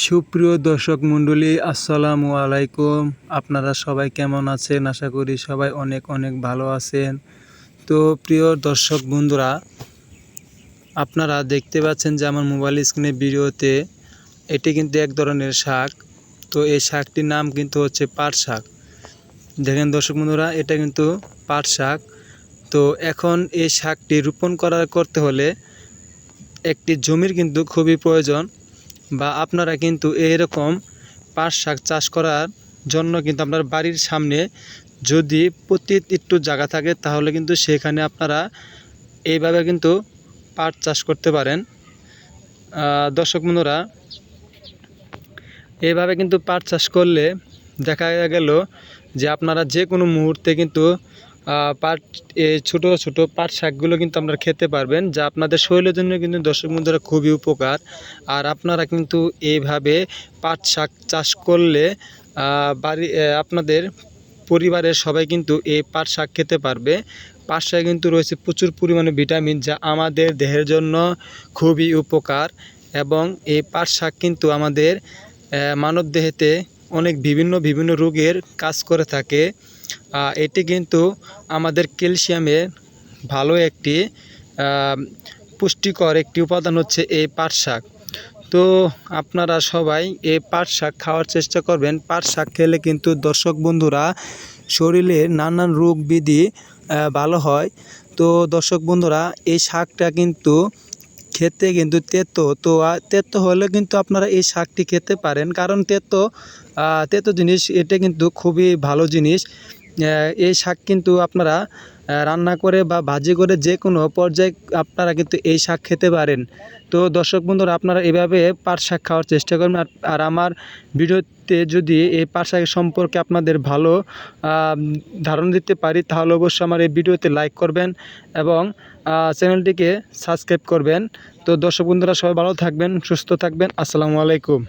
সুপ্রিয় দর্শক মণ্ডলী, আসসালামু আলাইকুম। আপনারা সবাই কেমন আছেন? আশা করি সবাই অনেক অনেক ভালো আছেন। তো প্রিয় দর্শক বন্ধুরা, আপনারা দেখতে পাচ্ছেন যে আমার মোবাইল স্ক্রিনে ভিডিওতে এটি কিন্তু এক ধরনের শাক। তো এই শাকটির নাম কিন্তু হচ্ছে পাট শাক। দেখেন দর্শক বন্ধুরা, এটা কিন্তু পাট শাক। তো এখন এই শাকটি রোপণ করা করতে হলে একটি জমির কিন্তু খুবই প্রয়োজন। বা আপনারা কিন্তু এরকম পাট শাক চাষ করার জন্য কিন্তু আপনার বাড়ির সামনে যদি প্রতি একটু জায়গা থাকে, তাহলে কিন্তু সেখানে আপনারা এইভাবে কিন্তু পাট চাষ করতে পারেন। দর্শক বন্ধুরা, এইভাবে কিন্তু পাট চাষ করলে দেখা গেল যে আপনারা যে কোনো মুহূর্তে কিন্তু পাট এই ছোটো ছোটো পাট শাকগুলো কিন্তু আপনারা খেতে পারবেন, যা আপনাদের শরীরের জন্য কিন্তু দর্শক বন্ধুরা খুবই উপকার। আর আপনারা কিন্তু এইভাবে পাট শাক চাষ করলে বাড়ি আপনাদের পরিবারের সবাই কিন্তু এই পাট শাক খেতে পারবে। পাট শাকে কিন্তু রয়েছে প্রচুর পরিমাণে ভিটামিন, যা আমাদের দেহের জন্য খুবই উপকার এবং এই পাট শাক কিন্তু আমাদের মানব দেহেতে অনেক বিভিন্ন বিভিন্ন রোগের কাজ করে থাকে। এটি কিন্তু আমাদের ক্যালসিয়ামের ভালো একটি পুষ্টিকর একটি উপাদান হচ্ছে এই পাট শাক। তো আপনারা সবাই এই পাট শাক খাওয়ার চেষ্টা করবেন। পাট শাক খেলে কিন্তু দর্শক বন্ধুরা শরীরের নানান রোগ বিধি ভালো হয়। তো দর্শক বন্ধুরা, এই শাকটা কিন্তু খেতে কিন্তু তেতো। তো তেতো হলে কিন্তু আপনারা এই শাকটি খেতে পারেন। কারণ তেতো তেতো জিনিস, এটা কিন্তু খুবই ভালো জিনিস। এই শাক কিন্তু আপনারা রান্না করে বা ভাজি করে যে কোনো পর্যায়ে আপনারা কিন্তু এই শাক খেতে পারেন। তো দর্শক বন্ধুরা, আপনারা এভাবে পাট শাক খাওয়ার চেষ্টা করবেন। আর- আমার ভিডিওতে যদি এই পাট শাকের সম্পর্কে আপনাদের ভালো ধারণা দিতে পারি, তাহলে অবশ্যই আমার এই ভিডিওতে লাইক করবেন এবং চ্যানেলটিকে সাবস্ক্রাইব করবেন। তো দর্শক বন্ধুরা, সবাই ভালো থাকবেন, সুস্থ থাকবেন। আসসালামু আলাইকুম।